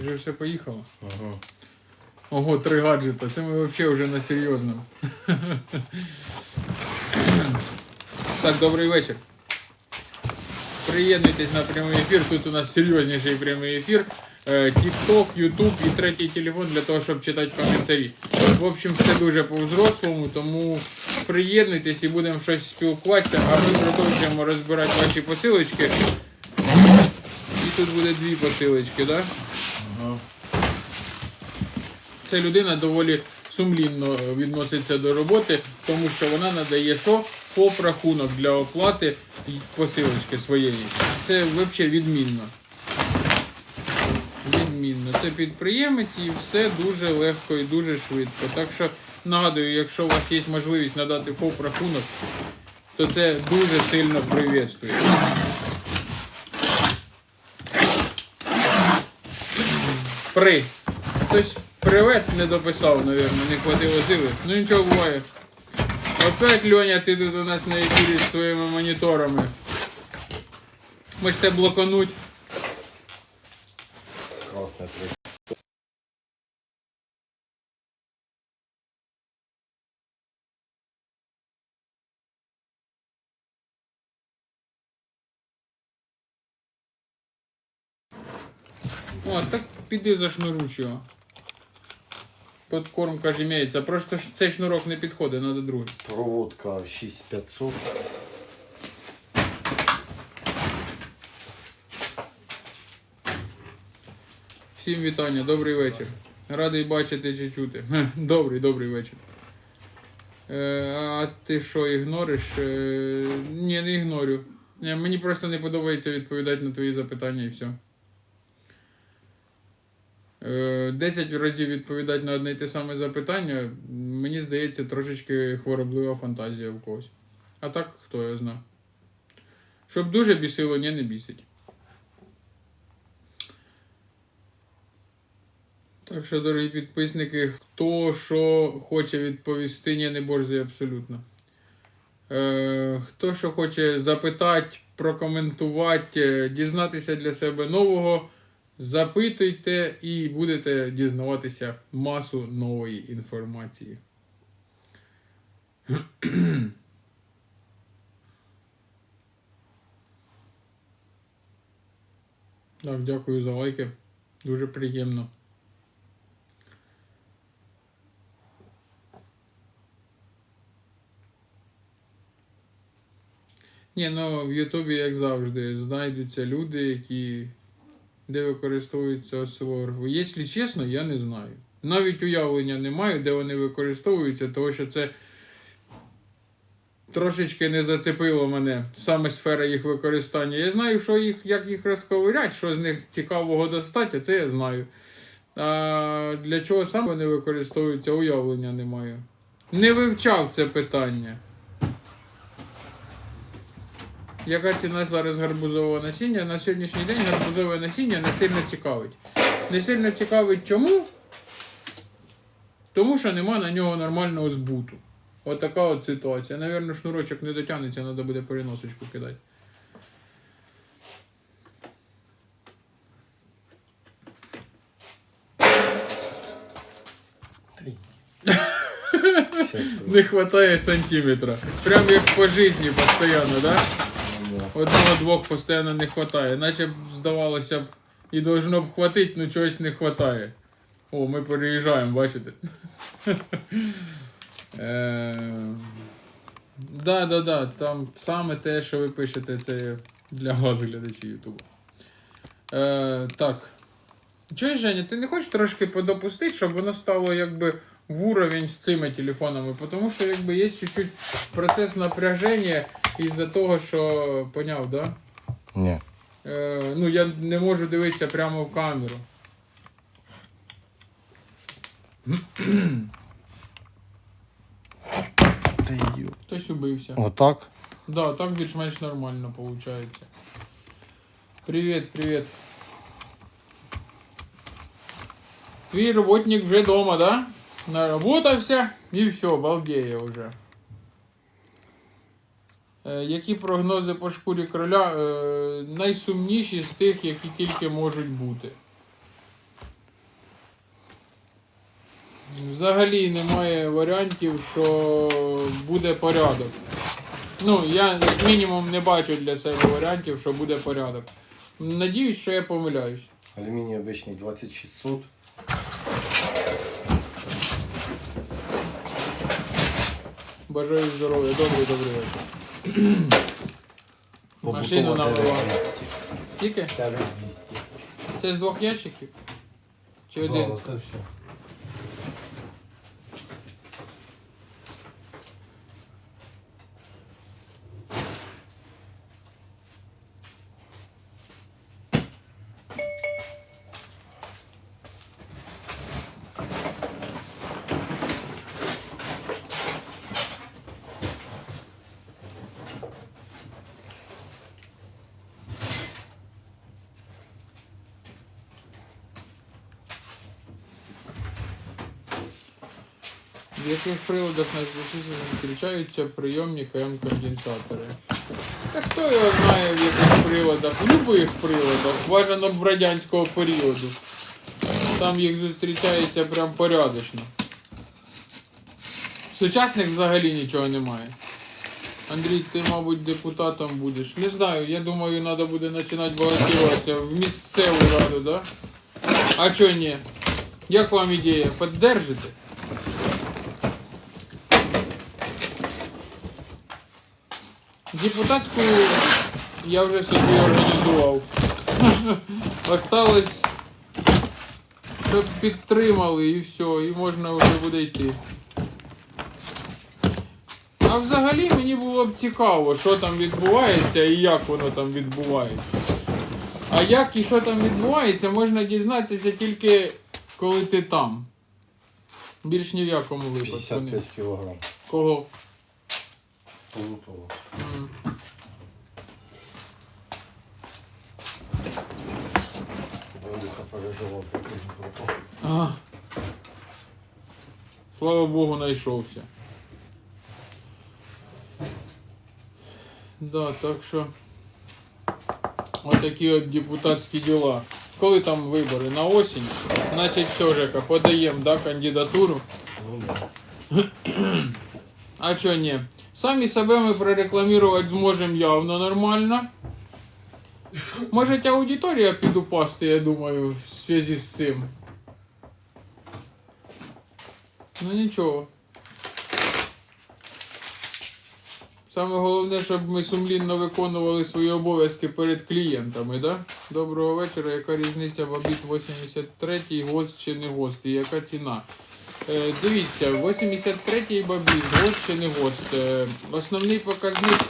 Вже все поїхало. Ага. Ого, три гаджета. Це ми взагалі вже на серйозному. так, добрий вечір. Приєднуйтесь на прямий ефір. Тут у нас серйозніший прямий ефір. Е, TikTok, YouTube і третій телефон для того, щоб читати коментарі. В общем, все дуже по-взрослому, тому приєднуйтесь і будемо щось спілкуватися, а ми продовжуємо розбирати ваші посилочки. І тут буде дві посилочки? Да? Ага. Ця людина доволі сумлінно відноситься до роботи, тому що вона надає що? ФОП рахунок для оплати посилочки своєї. Це взагалі відмінно. Відмінно. Це підприємець і все дуже легко і дуже швидко. Так що нагадую, якщо у вас є можливість надати ФОП рахунок, то це дуже сильно привітствує. При. Хтось привет не дописав, наверное, не хватило сили. Ну нічого буває. Опять, Льоня, ти тут у нас на ефірі з своїми моніторами. Можете блокануть. Красне три. О, так піди зашнуруч його. Подкормка ж імеється. Просто ж цей шнурок не підходить, треба другий. Проводка 6500. Всім вітання, добрий вечір. Радий бачити чи чути. Добрий, добрий вечір. Е, а ти що, ігнориш? Е, ні, не ігнорю. Мені просто не подобається відповідати на твої запитання і все. Е, 10 разів відповідати на одне й те саме запитання, мені здається, трошечки хвороблива фантазія в когось. А так, хто я знаю. Щоб дуже бісило, ні, не бісить. Так що, дорогі підписники, хто що хоче відповісти, ні, не борзий абсолютно. Е, хто що хоче запитати, прокоментувати, е, дізнатися для себе нового, запитуйте і будете дізнаватися масу нової інформації. Так, дякую за лайки. Дуже приємно. Ні, ну в Ютубі, як завжди, знайдуться люди, які де використовуються осцилографи. Якщо чесно, я не знаю. Навіть уявлення не маю, де вони використовуються, тому що це трошечки не зацепило мене саме сфера їх використання. Я знаю, що їх, як їх розковирять, що з них цікавого достати, а це я знаю. А для чого саме вони використовуються, уявлення не маю. Не вивчав це питання. Яка ціна зараз гарбузового насіння? На сьогоднішній день гарбузове насіння не сильно цікавить. Не сильно цікавить чому? Тому що нема на нього нормального збуту. От така от ситуація. Навірно, шнурочок не дотягнеться, треба буде переносочку кидати. Не вистачає сантиметра. Прям як по житті постійно, да? Одного-двох постійно не вистачає. Наче б здавалося б, і должно б хватить, ну чогось не вистачає. О, ми переїжджаємо, бачите? Е, Да, да, да. Там саме те, що ви пишете, це для вас, глядачі Ютуба. Е, Так. Чуєш, Женя, ти не хочеш трошки подопустити, щоб воно стало якби в уровень з цими телефонами? Тому що якби є чуть-чуть процес напряження із-за того, що поняв, да? Ні. Е, ну, я не можу дивитися прямо в камеру. Та ю. Хтось убився. Отак? Да, так більш-менш нормально виходить. Привіт, привіт. Твій роботник вже вдома, да? Наработався і все, балдеє вже. Е, які прогнози по шкурі короля? Е, найсумніші з тих, які тільки можуть бути. Взагалі немає варіантів, що буде порядок. Ну, я як мінімум не бачу для себе варіантів, що буде порядок. Надіюсь, що я помиляюсь. Алюминий обычный 2600. Бажаю здоров'я, добрий добрий вечір. Машину нам Скільки? 200. Це з двох ящиків? Чи один? Це все. В яких приладах на включаються прийомні КМ-конденсатори? Та хто його знає в яких приладах? В будь-яких приладах, бажано радянського періоду. Там їх зустрічається прям порядочно. Сучасних взагалі нічого немає. Андрій, ти, мабуть, депутатом будеш. Не знаю, я думаю, треба буде починати балотуватися в місцеву раду, да? А чого ні? Як вам ідея? Поддержите? Депутатську я вже собі організував. Осталось, щоб підтримали і все, і можна вже буде йти. А взагалі мені було б цікаво, що там відбувається і як воно там відбувається. А як і що там відбувається, можна дізнатися тільки коли ти там. Більш ні в якому випадку. 55 килограмм. Кого? Полутого. М. Валюха переживав, поки не пропав. А. Слава Богу, знайшовся. Да, так що. Отакі от депутатські діла. Коли там вибори? На осінь? Значить, все, Жека, подаємо да, кандидатуру. Ну да. А чо ні? Самі себе ми прорекламувати зможемо явно нормально. Може аудиторія підупасти, я думаю, в зв'язку з цим. Ну нічого. Саме головне, щоб ми сумлінно виконували свої обов'язки перед клієнтами, да? Доброго вечора. Яка різниця в обід 83-й ГОСТ чи не ГОСТ? І яка ціна? Е, дивіться, 83-й бабіс, ГОСТ чи не ГОСТ. Е, основний показник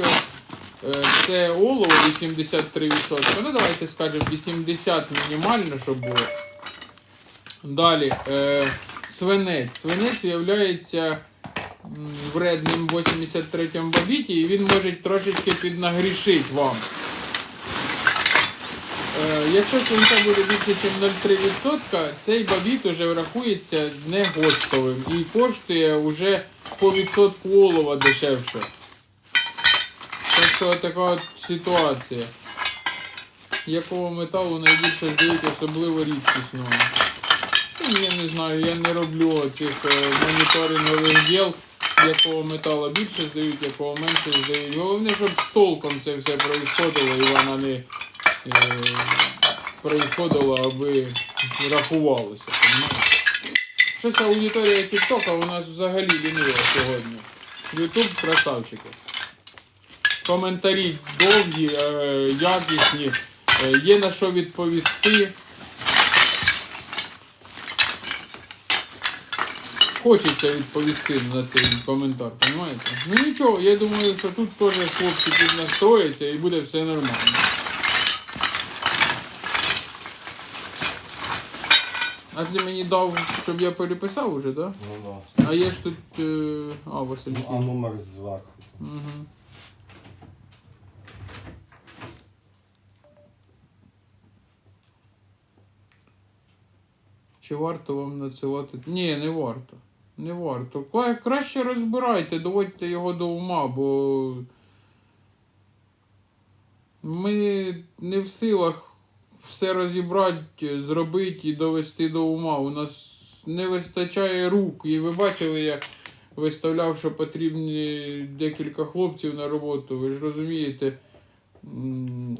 е, це олово 83%. Ну давайте скажемо 80 мінімально, щоб було. Далі, свинець. Свинець виявляється вредним в 83-му бабіті, і він може трошечки піднагрішити вам. Е, якщо свинця буде більше, ніж 0,3%, цей бабіт уже рахується не гостовим і коштує вже по відсотку олова дешевше. Так що така от ситуація. Якого металу найбільше здають особливо рідкісного? Ну, я не знаю, я не роблю цих е, моніторингових діл, якого металу більше здають, якого менше здають. Головне, щоб з толком це все происходило і вона не е, аби рахувалося. Щось аудиторія Тіктока у нас взагалі лінива сьогодні. Ютуб красавчики. Коментарі довгі, е, якісні, е, є на що відповісти. Хочеться відповісти на цей коментар, розумієте? Ну нічого, я думаю, що тут теж хлопці піднастрояться і буде все нормально. А ти мені дав, щоб я переписав уже, так? Да? Ну да. А є ж тут. Е... А, Василь. Ну, а номер зверху. Угу. Чи варто вам надсилати? Ні, не варто. Не варто. Краще розбирайте, доводьте його до ума, бо ми не в силах все розібрати, зробити і довести до ума. У нас не вистачає рук. І ви бачили, я виставляв, що потрібні декілька хлопців на роботу. Ви ж розумієте,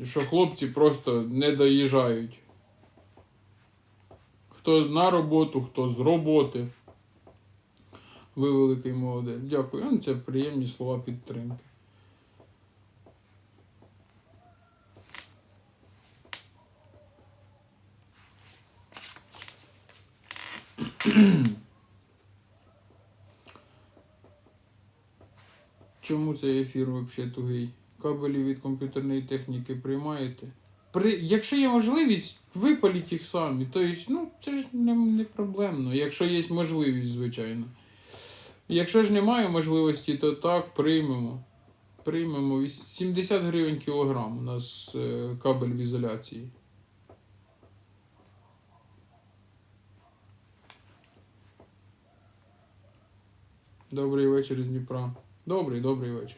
що хлопці просто не доїжджають. Хто на роботу, хто з роботи. Ви великий молодець. Дякую. Ну, Це приємні слова підтримки. Чому цей ефір взагалі тугий? Кабелі від комп'ютерної техніки приймаєте? При... Якщо є можливість, випаліть їх самі. Тобто, ну, це ж не, не проблемно. Якщо є можливість, звичайно. Якщо ж немає можливості, то так, приймемо. Приймемо. 70 гривень кілограм у нас е, кабель в ізоляції. Добрий вечір з Дніпра. Добрий, добрий вечір.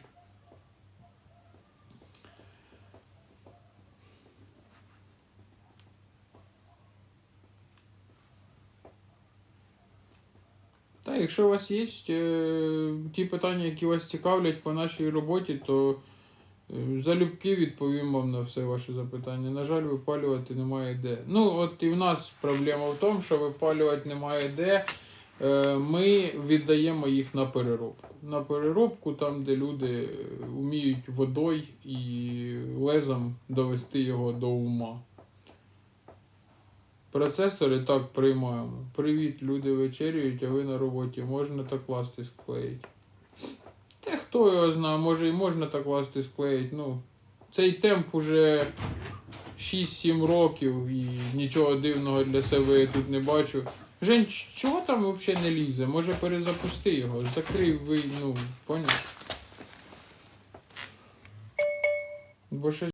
Та, якщо у вас є е, ті питання, які вас цікавлять по нашій роботі, то е, залюбки відповім вам на все ваше запитання. На жаль, випалювати немає де. Ну, от і в нас проблема в тому, що випалювати немає де. Е, Ми віддаємо їх на переробку. На переробку, там, де люди е, вміють водою і лезом довести його до ума. Процесори так приймаємо. Привіт, люди вечерюють, а ви на роботі. Можна так ласти склеїть. Та хто його знає, може і можна так ласти склеїть. Ну, цей темп уже 6-7 років і нічого дивного для себе я тут не бачу. Жень, чого там взагалі не лізе? Може перезапусти його, Закрив ви, ну, поняв? Бо щось